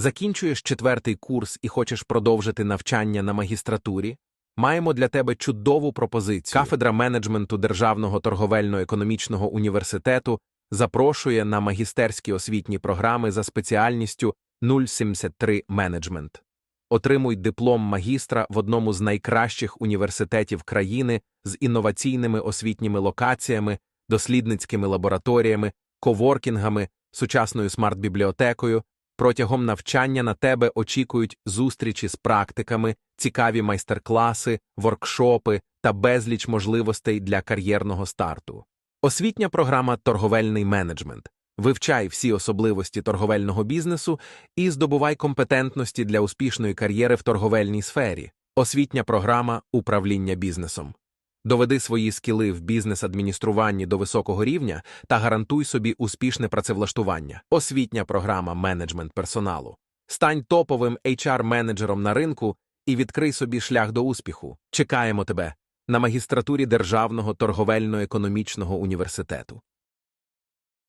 Закінчуєш четвертий курс і хочеш продовжити навчання на магістратурі? Маємо для тебе чудову пропозицію. Кафедра менеджменту Державного торговельно-економічного університету запрошує на магістерські освітні програми за спеціальністю 073 менеджмент. Отримуй диплом магістра в одному з найкращих університетів країни з інноваційними освітніми локаціями, дослідницькими лабораторіями, коворкінгами, сучасною смарт-бібліотекою. Протягом навчання на тебе очікують зустрічі з практиками, цікаві майстер-класи, воркшопи та безліч можливостей для кар'єрного старту. Освітня програма Торговельний менеджмент. Вивчай всі особливості торговельного бізнесу і здобувай компетентності для успішної кар'єри в торговельній сфері. Освітня програма Управління бізнесом. Доведи свої скіли в бізнес-адмініструванні до високого рівня та гарантуй собі успішне працевлаштування. Освітня програма менеджмент персоналу. Стань топовим HR-менеджером на ринку і відкрий собі шлях до успіху. Чекаємо тебе на магістратурі Державного торговельно-економічного університету.